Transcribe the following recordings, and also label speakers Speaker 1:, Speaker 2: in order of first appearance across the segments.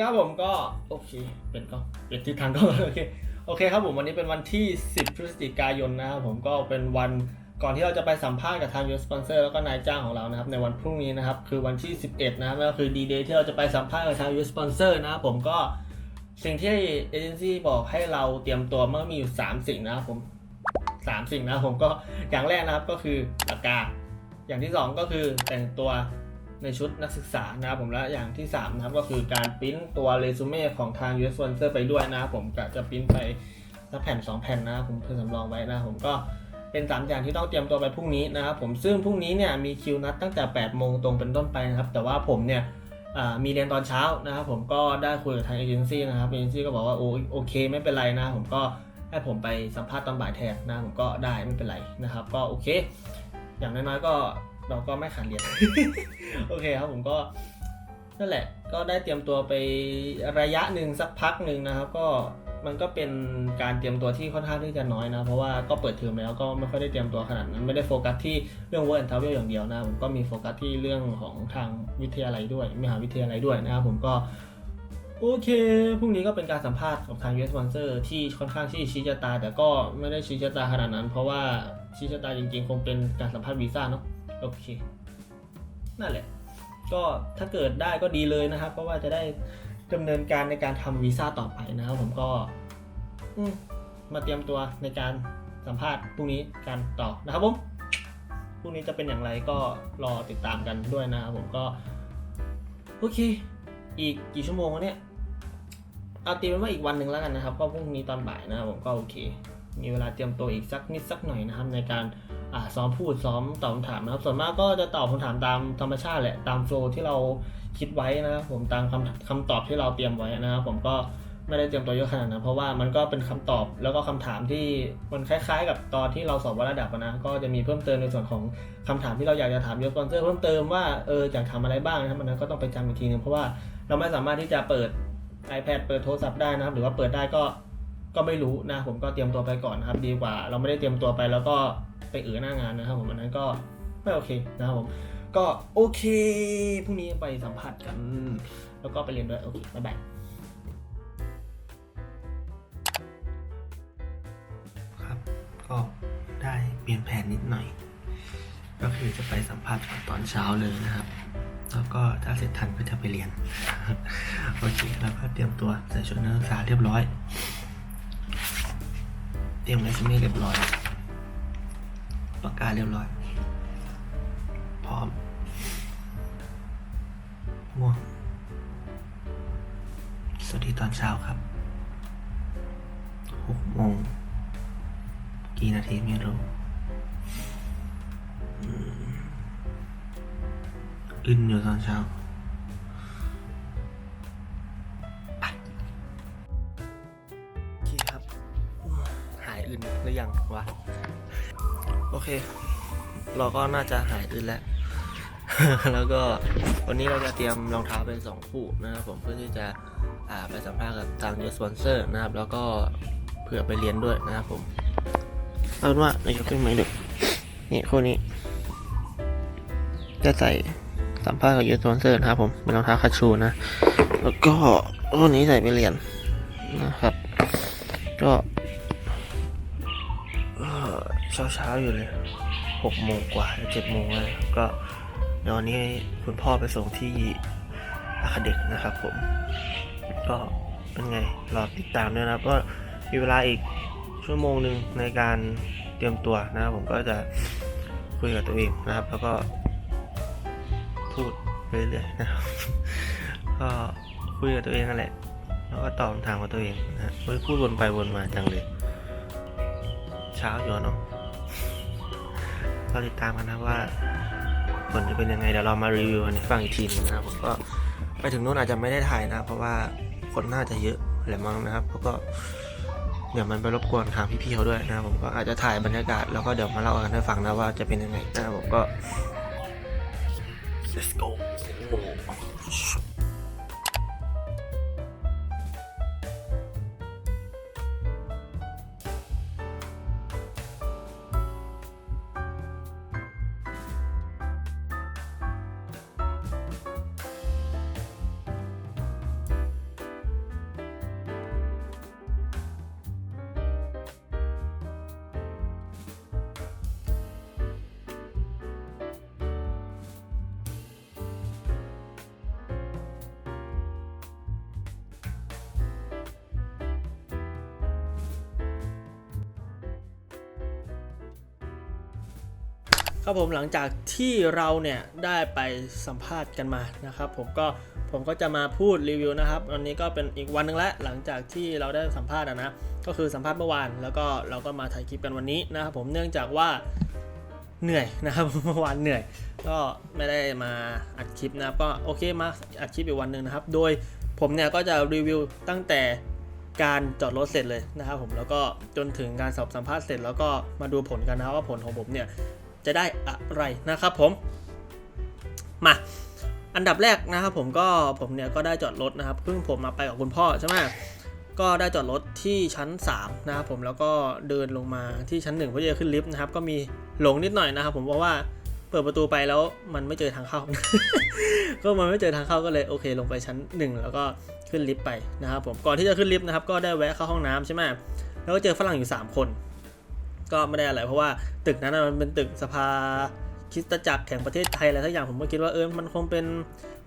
Speaker 1: สวัสดีครับผมก็โอเค เป็นก็เป็นทิศทางก็โอเคโอเคครับผมวันนี้เป็นวันที่ 10 พฤศจิกายนนะครับผมก็เป็นวันก่อนที่เราจะไปสัมภาษณ์กับทางยูสปอนเซอร์แล้วก็นายจ้างของเรานะครับในวันพรุ่งนี้นะครับคือวันที่ 11 นะครับก็คือดีเดย์ที่เราจะไปสัมภาษณ์กับทางยูสปอนเซอร์นะครับผมก็สิ่งที่เอเจนซี่บอกให้เราเตรียมตัวเมื่อมีอยู่ 3 สิ่งนะครับผม 3 สิ่งนะครับผมก็อย่างแรกนะครับก็คือปากกาอย่างที่ 2 ก็คือแต่งตัว ในชุดนักศึกษานะครับผมและอย่างที่ 3 นะครับก็คือการปริ้นตัวเรซูเม่ของทาง US Sponsor ไปด้วยนะครับผมกะจะปริ้นไปสักแผ่น 2 แผ่นนะครับผมเพื่อสำรองไว้นะครับผมก็เป็น 3 อย่างที่ต้องเตรียมตัวไปพรุ่งนี้นะครับผมซึ่งพรุ่งนี้เนี่ยมีคิวนัดตั้งแต่ 8 โมงตรงเป็นต้นไปนะครับ แต่ว่าผมเนี่ยมีเรียนตอนเช้านะครับผมก็ได้คุยกับทางเอเจนซี่นะครับเอเจนซี่ก็บอกว่าโอโอเคไม่เป็นไรนะผมก็ให้ผมไปสัมภาษณ์ตอนบ่ายแทนนะผมก็ได้ไม่เป็นไรนะครับ ก็โอเค อย่างน้อยๆก็ เราก็ไม่ขาดเรียน โอเคครับผมก็นั่นแหละ ก็ได้เตรียมตัวไประยะหนึ่งสักพักหนึ่งนะครับ ก็มันก็เป็นการเตรียมตัวที่ค่อนข้างที่จะน้อยนะ เพราะว่าก็เปิดเทอมแล้วก็ไม่ค่อยได้เตรียมตัวขนาดนั้น ไม่ได้โฟกัสที่เรื่อง work and travel อย่างเดียวนะ ผมก็มีโฟกัสที่เรื่องของทางวิทยาลัยด้วย มหาวิทยาลัยด้วยนะครับผมก็โอเค พรุ่งนี้ก็เป็นการสัมภาษณ์กับทาง US Sponsor ที่ค่อนข้างที่ชี้ชะตา แต่ก็ไม่ได้ชี้ชะตาขนาดนั้น เพราะว่าชี้ชะตาจริงๆ คงเป็นการสัมภาษณ์วีซ่าเนาะ โอเค นั่นแหละ ก็ถ้าเกิดได้ก็ดีเลยนะครับ เพราะว่าจะได้ดำเนินการในการทำวีซ่าต่อไปนะครับ ผมก็อืมมาเตรียมตัวในการสัมภาษณ์พรุ่งนี้กันต่อนะครับผมพรุ่งนี้จะเป็นอย่างไรก็รอติดตามกันด้วยนะครับผมก็โอเค อีกกี่ชั่วโมงวะเนี่ยเอาตีเป็นว่าอีกวันหนึ่งแล้วกันนะครับก็พรุ่งนี้ตอนบ่ายนะครับผมก็โอเค มีเวลาเตรียมตัวอีกสักนิดสักหน่อยนะครับ ในการซ้อมพูดซ้อมตอบคำถามนะครับ ส่วนมากก็จะตอบคำถามตามธรรมชาติแหละตามโฟล์ที่เราคิดไว้นะครับผมตามคำคำตอบที่เราเตรียมไว้นะครับผมก็ไม่ได้เตรียมตัวเยอะขนาดนั้นเพราะว่ามันก็เป็นคำตอบแล้วก็คำถามที่มันคล้าย ๆ กับตอนที่เราสอบวัดระดับนะก็จะมีเพิ่มเติมในส่วนของคำถามที่เราอยากจะถามยูสปอนเซอร์เพิ่มเติมว่าเอออยากถามอะไรบ้างนะครับมันก็ต้องไปจำอีกทีนึงเพราะว่าเราไม่สามารถที่จะเปิด iPad เปิดโทรศัพท์ได้นะครับ หรือว่าเปิดได้ก็ ก็ไม่รู้นะผมก็เตรียมตัวไปก่อนนะครับ ดีกว่า เราไม่ได้เตรียมตัวไปแล้วก็ไปเอือหน้างานนะครับผมอันนั้นก็ไม่โอเคนะครับผมก็โอเคพรุ่งนี้ไปสัมผัสกัน แล้วก็ไปเรียนด้วยโอเคบ๊ายบายครับ ก็ได้เปลี่ยนแผนนิดหน่อย ก็คือจะไปสัมภาษณ์ตอนเช้าเลยนะครับแล้วก็ถ้าเสร็จทันก็จะไปเรียน โอเค แล้วก็เตรียมตัวใส่ชุดนักศึกษาเรียบร้อย เตรียมเรซูเม่เรียบร้อย ปากกาเรียบร้อย พร้อมง่วงสวัสดีตอนเช้าครับหกโมงกี่นาทีไม่รู้อึนอยู่ตอนเช้า วะ โอเค เราก็น่าจะหายอึนแล้ว แล้วก็วันนี้เราจะเตรียมรองเท้าเป็นสองคู่นะครับผมเพื่อที่จะไปสัมภาษณ์กับทางยูสปอนเซอร์นะครับ แล้วก็เผื่อไปเรียนด้วยนะครับผม เอาเป็นว่าเรายกขึ้นมาดูนี่คู่นี้ จะใส่สัมภาษณ์กับยูสปอนเซอร์นะครับผมเป็นรองเท้าคาชูนะ แล้วก็คู่นี้ใส่ไปเรียนนะครับ ก็ เช้าเช้าอยู่เลยหกโมงกว่าเจ็ดโมงเลยก็เดี๋ยววันนี้คุณพ่อไปส่งที่อาคาเด็กนะครับผม ก็เป็นไงรอติดตามด้วยนะครับก็มีเวลาอีกชั่วโมงหนึ่งในการเตรียมตัวนะครับผมก็จะคุยกับตัวเองนะครับ แล้วก็พูดเรื่อยๆนะครับก็คุยกับตัวเองนั่นแหละแล้วก็ตอบคำถามกับตัวเองนะฮะเฮ้ยพูดวนไปวนมาจังเลย เช้าอยู่เนาะ ก็ติดตามกันนะว่าผลจะเป็นยังไงเดี๋ยวเรามารีวิวให้ฟังอีกทีหนึงนะครับผมก็ไปถึงนู้นอาจจะไม่ได้ถ่ายนะ เพราะว่าคนน่าจะเยอะแหละมั้งนะครับแล้วก็เดี๋ยวมันไปรบกวนทางพี่ๆเขาด้วยนะครับผมก็อาจจะถ่ายบรรยากาศแล้วก็เดี๋ยวมาเล่ากันให้ฟังนะว่าจะเป็นยังไงนะครับผมก็ let's go ครับผมหลังจากที่เราเนี่ยได้ไปสัมภาษณ์กันมานะครับ ผมก็ผมก็จะมาพูดรีวิวนะครับวันนี้ก็เป็นอีกวันหนึ่งแล้วหลังจากที่เราได้สัมภาษณ์นะ ก็คือสัมภาษณ์เมื่อวานแล้วก็เราก็มาถ่ายคลิปกันวันนี้นะครับผมเนื่องจากว่าเหนื่อยนะครับเมื่อวานเหนื่อย ก็ไม่ได้มาอัดคลิปนะครับก็โอเคมาอัดคลิปอีกวันหนึ่งนะครับ โดยผมเนี่ยก็จะรีวิวตั้งแต่การจอดรถเสร็จเลยนะครับผมแล้วก็จนถึงการสอบสัมภาษณ์เสร็จแล้วก็มาดูผลกันนะว่าผลของผมเนี่ย จะได้อะไรนะครับผม มาอันดับแรกนะครับผมก็ผมเนี่ยก็ได้จอดรถนะครับเพิ่งผมมาไปกับคุณพ่อใช่ไหมก็ได้จอดรถที่ชั้น 3 นะครับผมแล้วก็เดินลงมาที่ชั้น1เพื่อจะขึ้นลิฟต์นะครับ ก็มีหลงนิดหน่อยนะครับ ผมเพราะว่าเปิดประตูไปแล้วมันไม่เจอทางเข้า ก็มันไม่เจอทางเข้าก็เลยโอเค ลงไปชั้น 1 แล้วก็ขึ้นลิฟต์ไปนะครับผมก่อนที่จะขึ้นลิฟต์นะครับก็ได้แวะเข้าห้องน้ำใช่ไหมแล้วก็เจอฝรั่งอยู่ 3 คน ก็ไม่ได้อะไรเพราะว่าตึกนั้นมันเป็นตึกสภาคริสตจักรแห่งประเทศไทยอะไรสักอย่างผมก็คิดว่าเออมันคงเป็น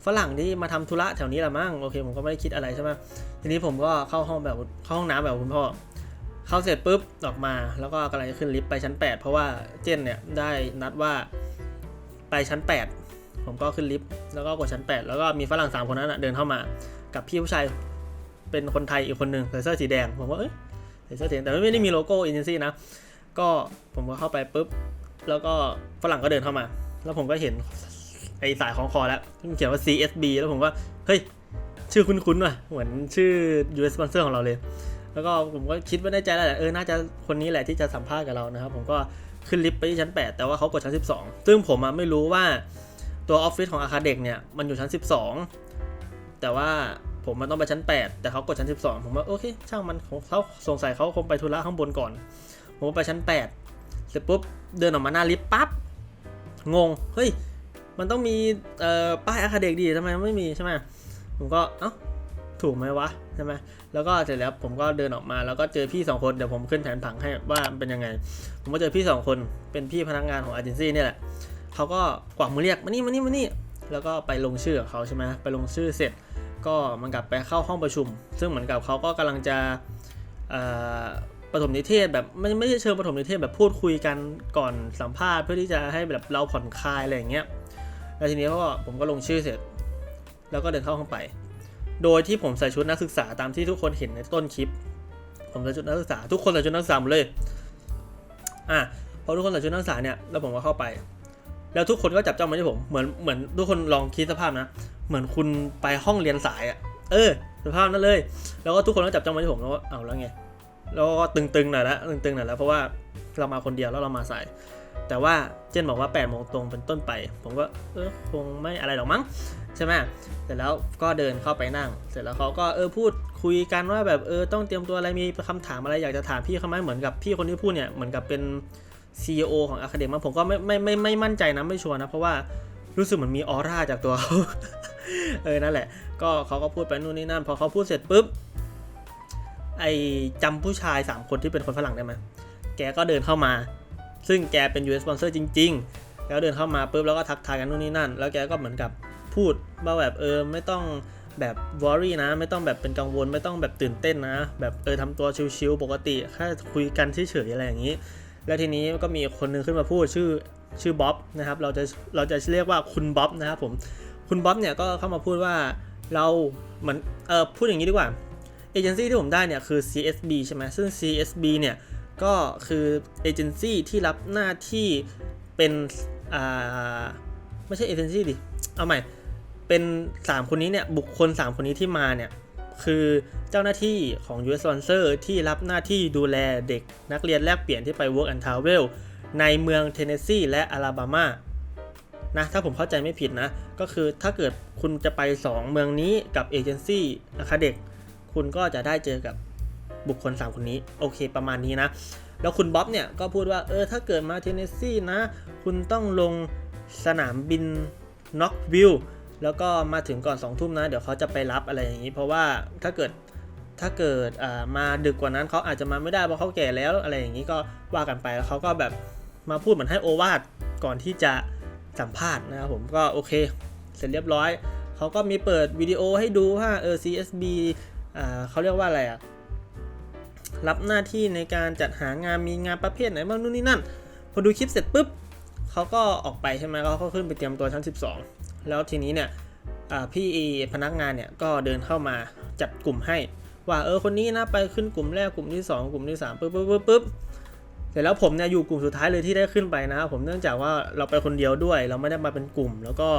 Speaker 1: ฝรั่งที่มาทำธุระแถวนี้แหละมั้งโอเคผมก็ไม่ได้คิดอะไรใช่ไหมทีนี้ผมก็เข้าห้องแบบเข้าห้องน้ำแบบคุณพ่อเข้าเสร็จปุ๊บออกมาแล้วก็กำลังจะขึ้นลิฟต์ไปชั้น 8 เพราะว่าเจนเนี่ยได้นัดว่าไปชั้น 8 ผมก็ขึ้นลิฟต์แล้วก็กดชั้น 8 แล้วก็มีฝรั่งสามคนนั้นเดินเข้ามา กับพี่ผู้ชายเป็นคนไทยอีกคนหนึ่งใส่เสื้อสีแดงผมว่าเอ้ยใส่เสื้อสีแดงแต่ไม่ได้มีโลโก้เอเจนซี่นะ ก็ผมก็เข้าไปปุ๊บ แล้วก็ฝรั่งก็เดินเข้ามา แล้วผมก็เห็นไอสายของคอแล้วที่มันเขียนว่า CSB แล้วผมก็เฮ้ย ชื่อคุ้นๆว่ะ เหมือนชื่อ US sponsor ของเราเลย แล้วก็ผมก็คิดไว้ในใจแล้วแหละเออน่าจะคนนี้แหละที่จะสัมภาษณ์กับเรานะครับ ผมก็ขึ้นลิฟต์ไปที่ชั้น 8 แต่ว่าเขากดชั้น 12 ซึ่งผมอะไม่รู้ว่าตัวออฟฟิศของอาคาเด็กเนี่ยมันอยู่ชั้น 12 แต่ว่าผมมันต้องไปชั้น 8 แต่เขากดชั้น 12 ผมว่าโอเค ช่างมันเขาสงสัยเขาคงไปธุระข้างบนก่อน มไปชั้น 8 เสร็จปุ๊บเดินออกมาหน้าลิฟต์ปั๊บงง เฮ้ย มันต้องมีป้ายอาคาเด็กดีทำไมไม่มีใช่ไหมผมก็เอ้าถูกไหมวะใช่ไหมแล้วก็เสร็จแล้วผมก็เดินออกมาแล้วก็เจอพี่สองคนเดี๋ยวผมขึ้นแผนผังให้ว่าเป็นยังไง ผมก็เจอพี่สองคนเป็นพี่พนักงานของเอเจนซี่เนี่ยแหละเขาก็กวักมือเรียกมานี่มานี่มานี่แล้วก็ไปลงชื่อเขาใช่ไหมไปลงชื่อเสร็จ ก็มันกลับไปเข้าห้องประชุม ซึ่งเหมือนกับเขาก็กำลังจะ ปฐมนิเทศแบบไม่ไม่ใช่เชิงปฐมนิเทศแบบพูดคุยกันก่อนสัมภาษณ์เพื่อที่จะให้แบบเราผ่อนคลายอะไรอย่างเงี้ยแล้วทีนี้ก็ผมก็ลงชื่อเสร็จ แล้วก็เดินเข้าห้องไป โดยที่ผมใส่ชุดนักศึกษาตามที่ทุกคนเห็นในต้นคลิป ผมใส่ชุดนักศึกษา ทุกคนใส่ชุดนักศึกษาหมดเลยอะพอทุกคนใส่ชุดนักศึกษาเนี่ยแล้วผมก็เข้าไป แล้วทุกคนก็จับจ้องมาที่ผมเหมือนเหมือนทุกคนลองคิดสภาพนะเหมือนคุณไปห้องเรียนสายอะเออสภาพนั้นเลย แล้วก็ทุกคนก็จับจ้องมาที่ผมแล้วก็เอาแล้วไง แล้วก็ตึงๆหน่อยละตึงๆหน่อยล้วเพราะว่าเรามาคนเดียวแล้วเรามาสาย แต่ว่าเจนบอกว่า8ปดโมงตรงเป็นต้นไป ผมก็เออคงไม่อะไรหรอกมั้งใช่ไหมเสร็จแล้วก็เดินเข้าไปนั่ง เสร็จแล้วเขาก็เออพูดคุยกันว่าแบบเออต้องเตรียมตัวอะไรมีคำถามอะไรอยากจะถามพี่เขาไหมเหมือนกับพี่คนที่พูดเนี่ยเหมือนกับเป็น CEO ของอาคาเดมั้งผมก็ไม่ไม่ไม่ไม่มั่นใจนะไม่ชัวร์นะเพราะว่ารู้สึกเหมือนมีออร่าจากตัวเขาเออนั่นแหละ ก็เขาก็พูดไปนู่นนี่นั่นพอเขาพูดเสร็จปุ๊บ ไอจำผู้ชาย 3 คนที่เป็นคนฝรั่งได้ไหมแกก็เดินเข้ามา ซึ่งแกเป็น US sponsor จริง ๆ แล้วเดินเข้ามาปุ๊บแล้วก็ทักทายกันนู่นนี่นั่น แล้วแกก็เหมือนกับพูดว่าแบบเออไม่ต้องแบบวอรี่นะ ไม่ต้องแบบเป็นกังวลไม่ต้องแบบตื่นเต้นนะ แบบเออทำตัวชิลๆปกติแค่คุยกันเฉยๆอะไรอย่างนี้ แล้วทีนี้ก็มีคนนึงขึ้นมาพูดชื่อชื่อบ๊อบนะครับเราจะเราจะเรียกว่าคุณบ๊อบนะครับผมคุณบ๊อบเนี่ยก็เข้ามาพูดว่าเราเหมือนเออพูดอย่างนี้ดีกว่า เอเจนซี่ที่ผมได้เนี่ยคือ CSB ใช่ไหมซึ่ง CSB เนี่ยก็คือเอเจนซี่ที่รับหน้าที่เป็นอ่าไม่ใช่เอเจนซี่ดิ เอาใหม่ เป็น 3 คนนี้เนี่ยบุคคล 3 คนนี้ที่มาเนี่ยคือเจ้าหน้าที่ของ US Sponsor ที่รับหน้าที่ดูแลเด็กนักเรียนแลกเปลี่ยนที่ไป Work and Travel ในเมืองเทนเนสซีและอลาบามานะถ้าผมเข้าใจไม่ผิดนะ ก็คือถ้าเกิดคุณจะไป 2 เมืองนี้กับเอเจนซี่นะคะเด็ก คุณก็จะได้เจอกับบุคคล 3 คนนี้ โอเค ประมาณนี้นะ แล้วคุณบ๊อบเนี่ยก็พูดว่า เออ ถ้าเกิดมาเทนเนสซีนะ คุณต้องลงสนามบินน็อกวิลแล้วก็มาถึงก่อน2ทุ่มนะ เดี๋ยวเขาจะไปรับอะไรอย่างนี้ เพราะว่าถ้าเกิดถ้าเกิดอ่ามาดึกกว่านั้นเขาอาจจะมาไม่ได้เพราะเขาแก่แล้วอะไรอย่างนี้ก็ว่ากันไปแล้วเขาก็แบบมาพูดเหมือนให้โอวาทก่อนที่จะสัมภาษณ์นะครับผมก็โอเค เสร็จเรียบร้อย เขาก็มีเปิดวิดีโอให้ดูว่าเออ CSB อ่า เขาเรียกว่าอะไรอะรับหน้าที่ในการจัดหางานมีงานประเภทไหนบ้างนู่นนี่นั่น พอดูคลิปเสร็จปุ๊บเขาก็ออกไปใช่ไหมเขาก็ขึ้นไปเตรียมตัวชั้น 12 แล้วทีนี้เนี่ยพี่พนักงานเนี่ยก็เดินเข้ามาจัดกลุ่มให้ ว่าเออคนนี้นะไปขึ้นกลุ่มแรกกลุ่มที่ 2 กลุ่มที่3ปุ๊บปุ๊บปุ๊บปุ๊บเสร็จแล้วผมเนี่ยอยู่กลุ่มสุดท้ายเลยที่ได้ขึ้นไปนะครับผมเนื่องจากว่าเราไปคนเดียวด้วย เราไม่ได้มาเป็นกลุ่ม แล้วก็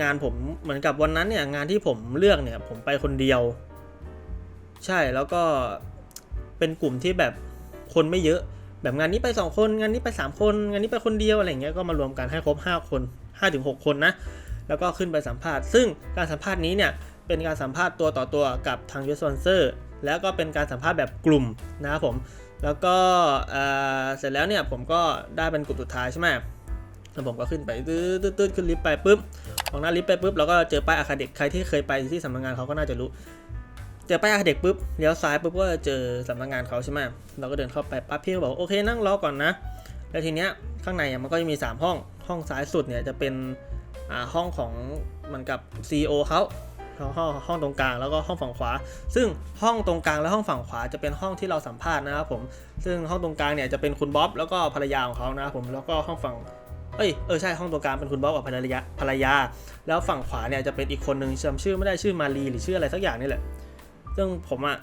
Speaker 1: งานผมเหมือนกับวันนั้นเนี่ยงานที่ผมเลือกเนี่ยผมไปคนเดียว ใช่แล้วก็เป็นกลุ่มที่แบบคนไม่เยอะ แบบงานนี้ไป 2 คนงานนี้ไป 3 คน งานนี้ไปคนเดียวอะไรเงี้ยก็มารวมกันให้ครบ 5 คน 5-6 คนนะแล้วก็ขึ้นไปสัมภาษณ์ ซึ่งการสัมภาษณ์นี้เนี่ยเป็นการสัมภาษณ์ตัวต่อตัวกับทางยูสปอนเซอร์แล้วก็เป็นการสัมภาษณ์แบบกลุ่มนะครับผมแล้วก็เสร็จแล้วเนี่ยผมก็ได้เป็นกลุ่มสุดท้ายใช่ไหมแล้วผมก็ขึ้นไปตืดตืดขึ้นลิฟต์ไปปุ๊บ ออกหน้าลิฟต์ไปปุ๊บเราก็เจอป้ายอาคาเด็กใครที่เคยไปที่สำนักงานเขาก็น่าจะรู้ เจอป้ายอาคาเด็กปุ๊บเลี้ยวซ้ายปุ๊บก็เจอสำนักงานเขาใช่ไหมเราก็เดินเข้าไปปั๊บพี่ก็บอกโอเคนั่งรอก่อนนะแล้วทีเนี้ยข้างในมันก็จะมี 3 ห้องห้องซ้ายสุดเนี่ยจะเป็นอ่าห้องของเหมือนกับ CEO เขาห้องห้องตรงกลางแล้วก็ห้องฝั่งขวา ซึ่งห้องตรงกลางและห้องฝั่งขวาจะเป็นห้องที่เราสัมภาษณ์นะครับผม ซึ่งห้องตรงกลางเนี่ยจะเป็นคุณบ๊อบแล้วก็ภรรยาของเขานะครับผม แล้วก็ห้องฝั่ง เอ้ยเออใช่ห้องตรงกลางเป็นคุณบ๊อบกับภรรยาภรรยา แล้วฝั่งขวาเนี่ยจะเป็นอีกคนหนึ่งจำชื่อไม่ได้ชื่อมารีหรือชื่ออะไรสักอย่างนี่แหละ ซึ่งผมอะ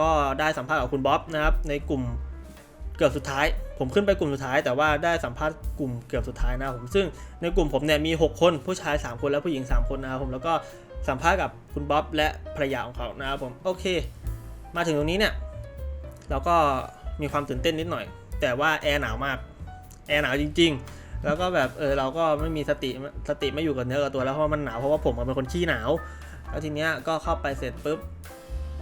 Speaker 1: ก็ได้สัมภาษณ์กับคุณบ๊อบนะครับในกลุ่มเกือบสุดท้าย ผมขึ้นไปกลุ่มสุดท้าย แต่ว่าได้สัมภาษณ์กลุ่มเกือบสุดท้ายนะผมซึ่งในกลุ่มผมเนี่ยมี 6 คนผู้ชาย 3 คนและผู้หญิง 3 คนนะครับผมแล้วก็สัมภาษณ์กับคุณบ๊อบและภรรยาของเขานะครับผมโอเค มาถึงตรงนี้เนี่ยเราก็มีความตื่นเต้นนิดหน่อย แต่ว่าแอร์หนาวมากแอร์หนาวจริง ๆ แล้วก็แบบเออเราก็ไม่มีสติสติไม่อยู่กับเนื้อกับตัวแล้วเพราะมันหนาวเพราะว่าผมเป็นคนขี้หนาว แล้วทีเนี้ยก็เข้าไปเสร็จปุ๊บ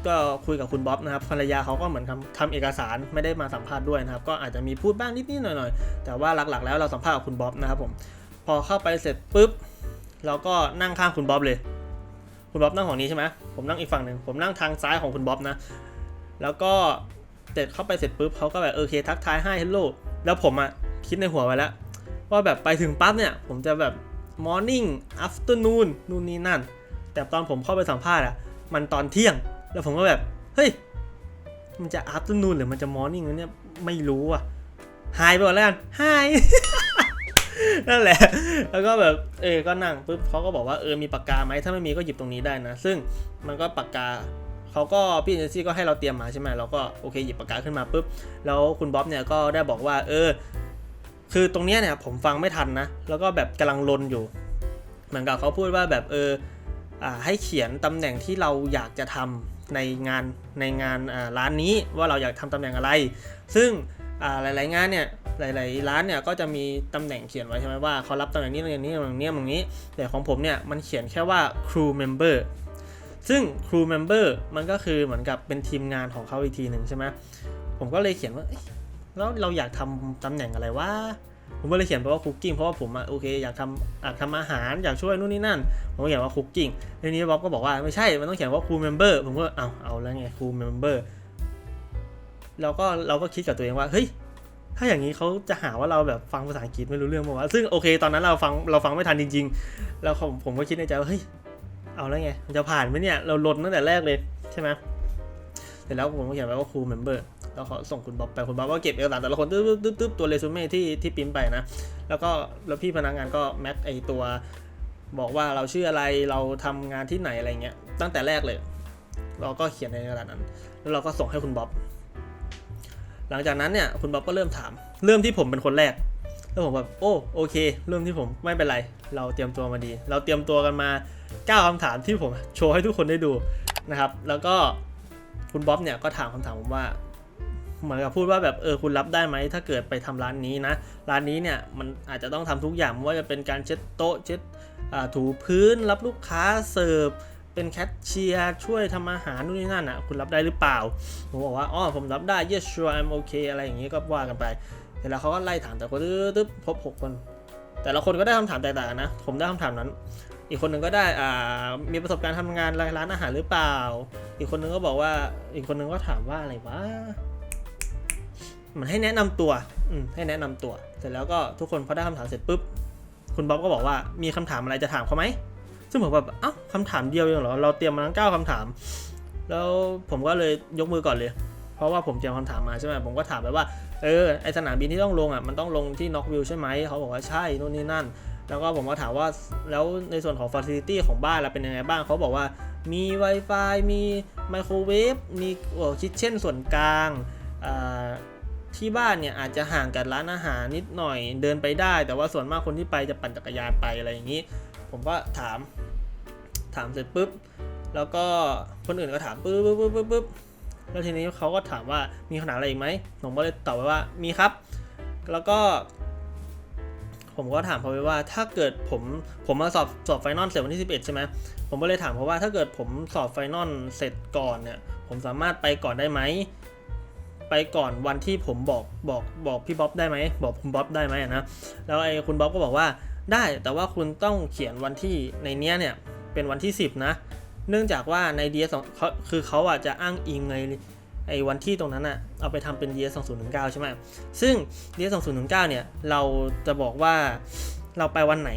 Speaker 1: ก็คุยกับคุณบ๊อบนะครับภรรยาเขาก็เหมือนทำทำเอกสารไม่ได้มาสัมภาษณ์ด้วยนะครับ ก็อาจจะมีพูดบ้างนิดๆหน่อยๆ แต่ว่าหลักๆ แล้วเราสัมภาษณ์กับคุณบ๊อบนะครับผมพอเข้าไปเสร็จปุ๊บเราก็นั่งข้างคุณบ๊อบเลย คุณบ๊อบนั่งฝั่งนี้ใช่ไหมผมนั่งอีกฝั่งหนึ่งผมนั่งทางซ้ายของคุณบ๊อบนะ แล้วก็เสร็จเข้าไปเสร็จปุ๊บเขาก็แบบโอเคทักทายให้ฮัลโหลแล้วผมอะคิดในหัวไว้แล้ว ว่าแบบไปถึงปั๊บเนี่ยผมจะแบบ morning afternoon นู่นนี่นั่น แต่ตอนผมเข้าไปสัมภาษณ์อะมันตอนเที่ยง แล้วผมก็แบบ เฮ้ย มันจะ afternoon หรือมันจะ morning เนี่ยไม่รู้อะหายไปก่อนแล้วกันหายนั่นแหละ แล้วก็แบบเออก็นั่งปุ๊บเขาก็บอกว่าเออมีปากกาไหมถ้าไม่มีก็หยิบตรงนี้ได้นะ ซึ่งมันก็ปากกาเขาก็พี่เอเจนซี่ก็ให้เราเตรียมมาใช่ไหมเราก็โอเคหยิบปากกาขึ้นมาปุ๊บแล้วคุณบ๊อบเนี่ยก็ได้บอกว่าเออ คือตรงเนี้ยเนี่ยผมฟังไม่ทันนะ แล้วก็แบบกำลังลนอยู่ เหมือนกับเขาพูดว่าแบบเอออให้เขียนตำแหน่งที่เราอยากจะทำในงานในงานร้านนี้ว่าเราอยากทำตำแหน่งอะไร ซึ่งหลาย ๆ งานเนี่ยหลาย ๆ ร้านเนี่ยก็จะมีตำแหน่งเขียนไว้ใช่ไหมว่าเขารับตำแหน่งนี้ตำแหน่งนี้ตำแหน่งนี้ตำแหน่งนี้ แต่ของผมเนี่ยมันเขียนแค่ว่า crew member ซึ่ง crew member มันก็คือเหมือนกับเป็นทีมงานของเขาอีกทีหนึ่งใช่ไหมผมก็เลยเขียนว่า แล้วเราอยากทำตำแหน่งอะไรวะผมก็เลยเขียนไปว่าคุกกิ้งเพราะว่าผมอะโอเคอยากทำอยากทำอาหารอยากช่วยนู่นนี่นั่น ผมก็เขียนว่าคุกกิ้งทีนี้บ๊อบก็บอกว่าไม่ใช่มันต้องเขียนว่า crew member ผมก็เอาเอาแล้วไง crew member เราก็เราก็คิดกับตัวเองว่าเฮ้ยถ้าอย่างนี้เขาจะหาว่าเราแบบฟังภาษาอังกฤษไม่รู้เรื่องมั้วะซึ่งโอเค ตอนนั้นเราฟังเราฟังไม่ทันจริงๆแล้วผมผมก็คิดในใจว่าเฮ้ยเอาแล้วไงมันจะผ่านไหมเนี่ยเราลนตั้งแต่แรกเลยใช่ไหมเสร็จแล้วผมก็เขียนไว้ว่า crew member แล้วขอส่งคุณบ๊อบไปคุณบ๊อบก็เก็บเอกสารแต่ละคนตึ๊บตึ๊บตึ๊บตึ๊บตัวเรซูเม่ที่ที่พิมพ์ไปนะ แล้วก็แล้วพี่พนักงานก็แมทไอตัวบอกว่าเราชื่ออะไรเราทำงานที่ไหนอะไรเงี้ยตั้งแต่แรกเลย เราก็เขียนในกระดาษนั้น แล้วเราก็ส่งให้คุณบ๊อบหลังจากนั้นเนี่ยคุณบ๊อบก็เริ่มถาม เริ่มที่ผมเป็นคนแรกแล้วผมแบบโอ้โอเค เริ่มที่ผมไม่เป็นไร เราเตรียมตัวมาดี เราเตรียมตัวกันมา 9คำถามที่ผมโชว์ให้ทุกคนได้ดูนะครับ แล้วก็คุณบ๊อบเนี่ยก็ถามคำถามผมว่า เหมือนกับพูดว่าแบบเออคุณรับได้ไหมถ้าเกิดไปทำร้านนี้นะร้านนี้เนี่ยมันอาจจะต้องทำทุกอย่างว่าจะเป็นการเช็ดโต๊ะเช็ดอ่าถูพื้นรับลูกค้าเสิร์ฟเป็นแคชเชียร์ช่วยทำอาหารนู่นนี่นั่นอะคุณรับได้หรือเปล่าผมบอกว่าอ๋อผมรับได้ yes sure I'm okay อะไรอย่างงี้ก็ว่ากันไปเสร็จแล้วเขาก็ไล่ถามแต่คนตึ๊บพบหกคน แต่ละคนก็ได้คำถามแตกต่างนะ ผมได้คำถามนั้น อีกคนหนึ่งก็ได้อ่ามีประสบการณ์ทำงานร้านอาหารหรือเปล่า อีกคนหนึงก็บอกว่าอีกคนหนึงก็ถามว่าอะไรวะ เหมือนให้แนะนำตัวอืมให้แนะนำตัว เสร็จแล้วก็ทุกคนพอได้คำถามเสร็จปุ๊บ คุณบ๊อบก็บอกว่ามีคำถามอะไรจะถามเขาไหม ซึ่งผมแบบเอ้าคำถามเดียวเองเหรอ เราเตรียมมาทั้งเก้าคำถาม แล้วผมก็เลยยกมือก่อนเลย เพราะว่าผมเตรียมคำถามมาใช่ไหมผมก็ถามไปว่า เออ ไอสนามบินที่ต้องลงอะ มันต้องลงที่น็อกวิลใช่ไหม เขาบอกว่าใช่นู่นนี่นั่น แล้วก็ผมก็ถามว่า แล้วในส่วนของฟ a ซิลิตี้ของบ้านเราเป็นยังไงบ้าง เขาบอกว่า มี Wi-Fi มีไมโครเวฟ มีคิทเช่นส่วนกลางอ่า ที่บ้านเนี่ยอาจจะห่างกับร้านอาหารนิดหน่อยเดินไปได้ แต่ว่าส่วนมากคนที่ไปจะปั่นจักรยานไปอะไรอย่างนี้ ผมก็ถาม ถามเสร็จปุ๊บ แล้วก็คนอื่นก็ถามปุ๊บปุ๊บปุ๊บปุ๊บปุ๊บแล้วทีนี้เขาก็ถามว่ามีคำถามอะไรอีกไหมผมก็เลยตอบไปว่ามีครับ แล้วก็ ผมก็ถามเขาไปว่าถ้าเกิดผมผมมาสอบสอบไฟนอลเสร็จวันที่ 11 ใช่ไหมผมก็เลยถามเขาว่าถ้าเกิดผมสอบไฟนอลเสร็จก่อนเนี่ย ผมสามารถไปก่อนได้ไหม ไปก่อนวันที่ผมบอกบอกบอกพี่บ๊อบได้ไหมบอกคุณบ๊อบได้ไหมนะแล้วไอ้คุณบ๊อบก็บอกว่าได้แต่ว่าคุณต้องเขียนวันที่ในเนี้ยเนี่ยเป็นวันที่ 10 นะ เนื่องจากว่าใน DS 2เขาคือเขาอะจะอ้างอิงในไอ้วันที่ตรงนั้นอะเอาไปทำเป็น DS 2019ใช่ไหมซึ่ง DS 2019เนี่ยเราจะบอกว่าเราไปวันไหน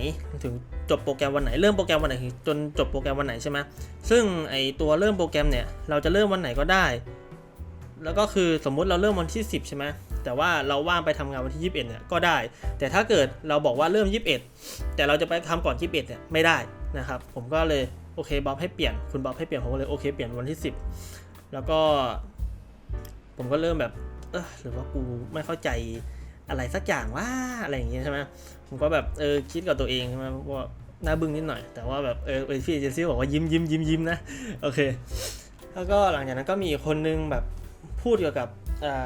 Speaker 1: ถึงจบโปรแกรมวันไหนเริ่มโปรแกรมวันไหนจนจบโปรแกรมวันไหนใช่ไหมซึ่งไอตัวเริ่มโปรแกรมเนี่ยเราจะเริ่มวันไหนก็ได้ แล้วก็คือสมมุติเราเริ่มวันที่ 10 ใช่ไหมแต่ว่าเราว่างไปทำงานวันที่ 21เนี่ยก็ได้ แต่ถ้าเกิดเราบอกว่าเริ่ม 21 แต่เราจะไปทำก่อน 21เนี่ยไม่ได้นะครับ ผมก็เลยโอเคบ๊อบให้เปลี่ยนคุณบ๊อบให้เปลี่ยนผมก็เลยโอเคเปลี่ยนวันที่ 10 แล้วก็ ผมก็เริ่มแบบเออหรือว่ากูไม่เข้าใจอะไรสักอย่างว่าอะไรอย่างเงี้ยใช่ไหมผมก็แบบเออคิดกับตัวเองใช่ไหมว่าหน้าบึ้งนิดหน่อย แต่ว่าแบบเออพี่เอเจนซี่บอกว่ายิ้มยิ้มยิ้มยิ้มนะโอเค แล้วก็หลังจากนั้นก็มีคนนึงแบบ พูดเกี่ยวกับ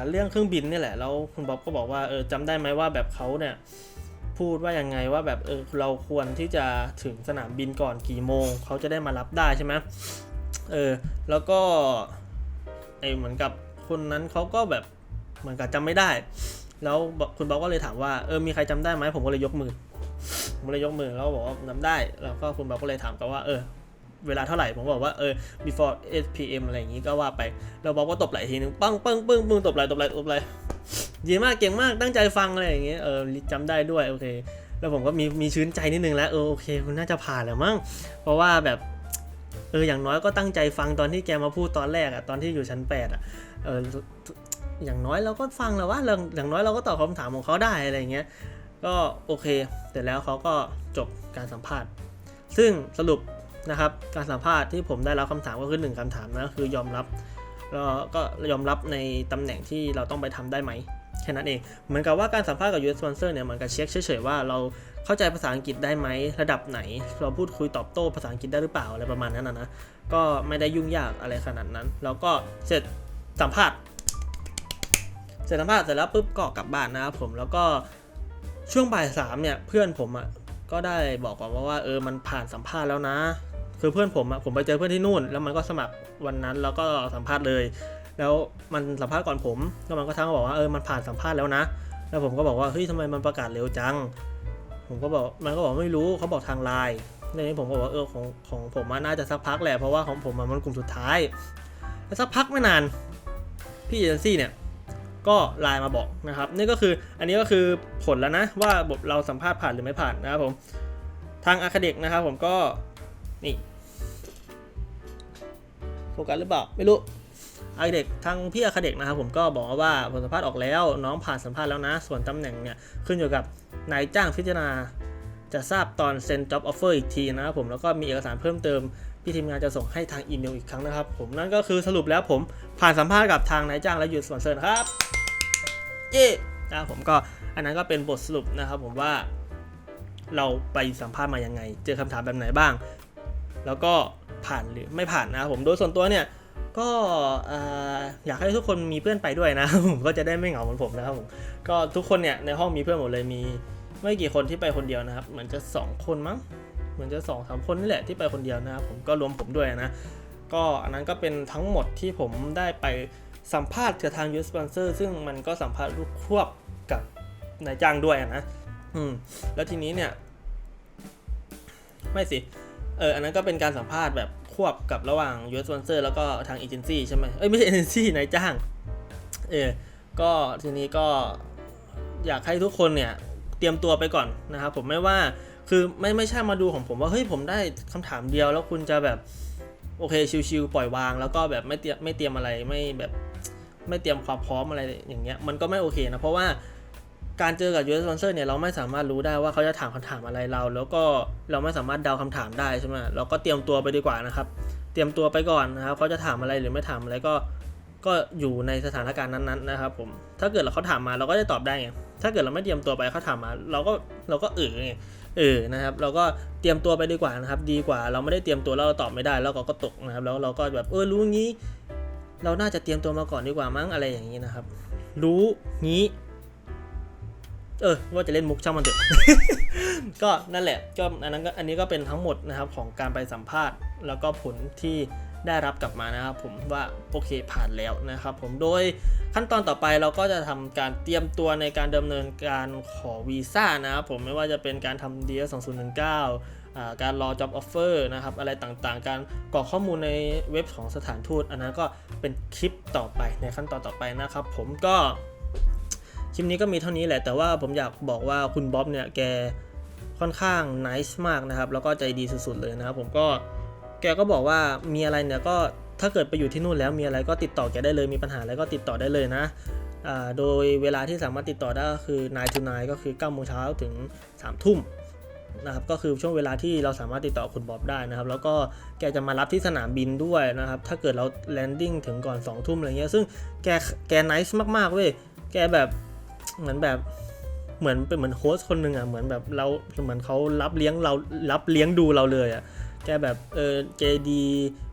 Speaker 1: เรื่องเครื่องบินนี่แหละ แล้วคุณบ๊อบก็บอกว่าเออจำได้ไหมว่าแบบเขาเนี่ยพูดว่ายังไงว่าแบบเออเราควรที่จะถึงสนามบินก่อนกี่โมงเขาจะได้มารับได้ใช่ไหมเออแล้วก็ไอเหมือนกับคนนั้นเขาก็แบบเหมือนกับจำไม่ได้ แล้วคุณบ๊อบก็เลยถามว่าเออมีใครจำได้ไหมผมก็เลยยกมือผมเลยยกมือแล้วบอกว่าจำได้ แล้วก็คุณบ๊อบก็เลยถามกันว่าเออ เวลาเท่าไหร่ ผมบอกว่าเออ before 8 pm อะไรอย่างงี้ก็ว่าไปแล้วบ๊อบก็ตบไหลทีนึงปังปังปึ้งปึ้งตบไหลตบไหลตบไหล่ดีมากเก่งมากตั้งใจฟังอะไรอย่างเงี้ยเออจำได้ด้วยโอเค แล้วผมก็มีมีชื้นใจนิดนึงแล้วเออโอเคคุณน่าจะผ่านแล้วมั้งเพราะว่าแบบเอออย่างน้อยก็ตั้งใจฟังตอนที่แกมาพูดตอนแรกอะตอนที่อยู่ชั้นแปดอะเอออย่างน้อยเราก็ฟังแล้วว่าอย่างน้อยเราก็ตอบคำถามของเขาได้อะไรอย่างเงี้ยก็โอเคเสร็จแล้วเขาก็จบการสัมภาษณ์ ซึ่งสรุป นะครับ การสัมภาษณ์ที่ผมได้รับคำถามก็คือหนึ่งคำถามนะคือยอมรับแล้วก็ยอมรับในตำแหน่งที่เราต้องไปทำได้ไหมแค่นั้นเอง เหมือนกับว่าการสัมภาษณ์กับ US sponsor เนี่ยเหมือนกับเช็คเฉยๆว่าเราเข้าใจภาษาอังกฤษได้ไหมระดับไหน เราพูดคุยตอบโต้ภาษาอังกฤษได้หรือเปล่าอะไรประมาณนั้นนะนะก็ไม่ได้ยุ่งยากอะไรขนาดนั้น แล้วก็เสร็จสัมภาษณ์เสร็จสัมภาษณ์เสร็จแล้วปุ๊บก็กลับบ้านนะครับผมแล้วก็ช่วงบ่ายสามเนี่ยเพื่อนผมอะก็ได้บอกก่อนว่าว่าเออมันผ่านสัมภาษณ์แล้วนะ คือเพื่อนผมอะผมไปเจอเพื่อนที่นู่น แล้วมันก็สมัครวันนั้นแล้วก็สัมภาษณ์เลย แล้วมันสัมภาษณ์ก่อนผมแล้วมันก็ทักมาบอกว่าเออมันผ่านสัมภาษณ์แล้วนะ แล้วผมก็บอกว่าเฮ้ยทำไมมันประกาศเร็วจัง ผมก็บอกมันก็บอกไม่รู้เขาบอกทางไลน์ในนี้ผมก็บอกว่าเออของของผมอะน่าจะสักพักแหละเพราะว่าของผมอะมันกลุ่มสุดท้ายแล้วสักพักไม่นานพี่เอเจนซี่เนี่ยก็ไลน์มาบอกนะครับนี่ก็คืออันนี้ก็คือผลแล้วนะว่าเราสัมภาษณ์ผ่านหรือไม่ผ่านนะครับผมทางอาคาเด็กนะครับผมก็ นี่โฟกัสหรือเปล่าไม่รู้ไอเด็กทางพี่อาคาเด็กนะครับผมก็บอกว่าผลสัมภาษณ์ออกแล้วน้องผ่านสัมภาษณ์แล้วนะ ส่วนตำแหน่งเนี่ยขึ้นอยู่กับนายจ้างพิจารณาจะทราบตอนเซ็น job offer อีกทีนะครับผมแล้วก็มีเอกสารเพิ่มเติมพี่ทีมงานจะส่งให้ทางอีเมลอีกครั้งนะครับ ผมนั่นก็คือสรุปแล้วผมผ่านสัมภาษณ์กับทางนายจ้างและยูสปอนเซอร์นะครับเย้นะผมก็อันนั้นก็เป็นบทสรุปนะครับผมว่าเราไปสัมภาษณ์มายังไง เจอคำถามแบบไหนบ้าง แล้วก็ผ่านหรือไม่ผ่านนะครับผมโดยส่วนตัวเนี่ยก็เอ่อยากให้ทุกคนมีเพื่อนไปด้วยนะผมก็จะได้ไม่เหงาเหมือนผมนะครับผมก็ทุกคนเนี่ยในห้องมีเพื่อนหมดเลยมีไม่กี่คนที่ไปคนเดียวนะครับ เหมือนจะสองคนมั้งเหมือนจะสองสามคนนี่แหละที่ไปคนเดียวนะครับผมก็รวมผมด้วยนะก็อันนั้นก็เป็นทั้งหมดที่ผมได้ไปสัมภาษณ์กับทางยูสปอนเซอร์ซึ่งมันก็สัมภาษณ์รูปควบกับนายจ้างด้วยนะอืมแล้วทีนี้เนี่ย ไม่สิ เอออันนั้นก็เป็นการสัมภาษณ์แบบควบกับระหว่าง US Sponsor แล้วก็ทางเอเจนซี่ใช่ไหมเอ้ยไม่ใช่เอเจนซี่นายจ้างเออก็ทีนี้ก็อยากให้ทุกคนเนี่ยเตรียมตัวไปก่อนนะครับผมไม่ว่าคือไม่ไม่ใช่มาดูของผมว่าเฮ้ยผมได้คำถามเดียวแล้วคุณจะแบบโอเคชิวๆปล่อยวาง แล้วก็แบบไม่เตรียมไม่เตรียมอะไรไม่แบบไม่เตรียมความพร้อมอะไรอย่างเงี้ยมันก็ไม่โอเคนะเพราะว่า การเจอกับ US sponsor เนี่ยเราไม่สามารถรู้ได้ว่าเขาจะถามคำถามอะไรเรา แล้วก็เราไม่สามารถเดาคำถามได้ใช่ไหมเราก็เตรียมตัวไปดีกว่านะครับ เตรียมตัวไปก่อนนะครับเขาจะถามอะไรหรือไม่ถามอะไรก็ก็อยู่ในสถานการณ์นั้นๆนะครับผมถ้าเกิดเราเขาถามมาเราก็จะตอบได้ไงถ้าเกิดเราไม่เตรียมตัวไปเขาถามมา เราก็เราก็เออไงเออนะครับ เราก็เตรียมตัวไปดีกว่านะครับ ดีกว่าเราไม่ได้เตรียมตัวแล้วเราตอบไม่ได้แล้วเราก็ตกนะครับ แล้วเราก็แบบเออรู้งี้ เราน่าจะเตรียมตัวมาก่อนดีกว่ามั้งอะไรอย่างนี้นะครับ รู้งี้ เออว่าจะเล่นมุกช่างมันเถอะก็นั่นแหละก็อันนั้นก็อันนี้ก็เป็นทั้งหมดนะครับของการไปสัมภาษณ์ แล้วก็ผลที่ได้รับกลับมานะครับผมว่าโอเคผ่านแล้วนะครับผมโดยขั้นตอนต่อไปเราก็จะทำการเตรียมตัวในการดำเนินการขอวีซ่านะครับผมไม่ว่าจะเป็นการทำ DS 2019อ่งเก้าการรอ job offer นะครับอะไรต่างๆ การกรอกข้อมูลในเว็บของสถานทูต อันนั้นก็เป็นคลิปต่อไปในขั้นตอนต่อไปนะครับผมก็ ลิปนี้ก็มีเท่านี้แหละ แต่ว่าผมอยากบอกว่าคุณบ๊อบเนี่ยแกค่อนข้างนิสมากนะครับ แล้วก็ใจดีสุดๆเลยนะครับผมก็แกก็บอกว่ามีอะไรเนี่ยก็ถ้าเกิดไปอยู่ที่นู่นแล้วมีอะไรก็ติดต่อแกได้เลยมีปัญหาอะไรก็ติดต่อได้เลยนะอ่าโดยเวลาที่สามารถติดต่อได้ก็คือ9 to 9ก็คือ9โมงเช้าถึง3ทุ่มนะครับก็คือช่วงเวลาที่เราสามารถติดต่อคุณบ๊อบได้นะครับ แล้วก็แกจะมารับที่สนามบินด้วยนะครับ ถ้าเกิดเราแลนดิ้งถึงก่อน2ทุ่มอะไรเงี้ยซึ่งแกแกนิสมากๆเว้ยแกแบบ เหมือนแบบเหมือนเป็นเหมือนโฮสต์คนหนึ่งอะเหมือนแบบเราเหมือนเขารับเลี้ยงเรารับเลี้ยงดูเราเลยอะแกแบบเออเจดี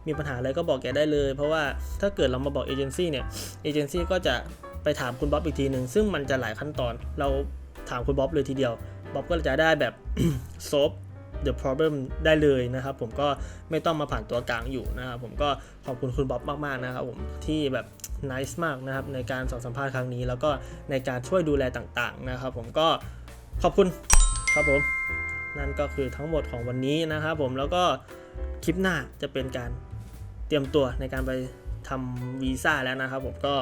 Speaker 1: มีปัญหาอะไรก็บอกแกได้เลย เพราะว่าถ้าเกิดเรามาบอกเอเจนซี่เนี่ยเอเจนซี่ก็จะไปถามคุณบ๊อบอีกทีหนึ่งซึ่งมันจะหลายขั้นตอนเราถามคุณบ๊อบเลยทีเดียวบ๊อบก็จะได้แบบ solve the problem ได้เลยนะครับ ผมก็ไม่ต้องมาผ่านตัวกลางอยู่นะครับผมก็ขอบคุณคุณบ๊อบมากๆนะครับผมที่แบบ nice มากนะครับในการสอนสัมภาษณ์ครั้งนี้ แล้วก็ในการช่วยดูแลต่างๆนะครับ ผมก็ขอบคุณครับผมนั่นก็คือทั้งหมดของวันนี้นะครับผมแล้วก็คลิปหน้าจะเป็นการเตรียมตัวในการไปทำวีซ่าแล้วนะครับผมก็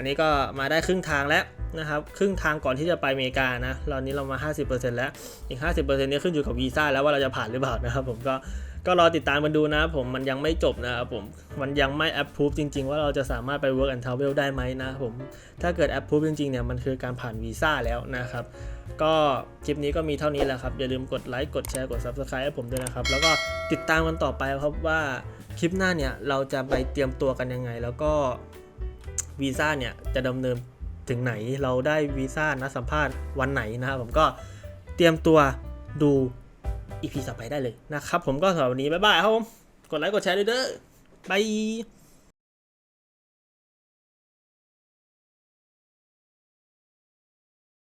Speaker 1: อันนี้ก็มาได้ครึ่งทางแล้วนะครับครึ่งทางก่อนที่จะไปอเมริกานะตอนนี้เรามา 50%แล้วอีก 50%นี้ขึ้นอยู่กับวีซ่าแล้วว่าเราจะผ่านหรือเปล่านะครับผมก็ก็รอติดตามกันดูนะผมมันยังไม่จบนะครับผมมันยังไม่ approve จริง ๆ ว่าเราจะสามารถไป work and travel ได้ไหมนะผมถ้าเกิด approve จริงๆเนี่ยมันคือการผ่านวีซ่าแล้วนะครับก็คลิปนี้ก็มีเท่านี้แหละครับ อย่าลืมกดไลค์กดแชร์กด subscribe ให้ผมด้วยนะครับ แล้วก็ติดตามกันต่อไปครับว่าคลิปหน้าเนี่ยเราจะไปเตรียมตัวกันยังไง แล้วก็ วีซ่าเนี่ยจะดำเนินถึงไหนเราได้วีซ่านัดสัมภาษณ์วันไหนนะครับผมก็เตรียมตัวดูอีพีต่อไปได้เลยนะครับผมก็สำหรับวันนี้บ๊ายบายครับผมกดไลค์กดแชร์ด้วยเด้อบาย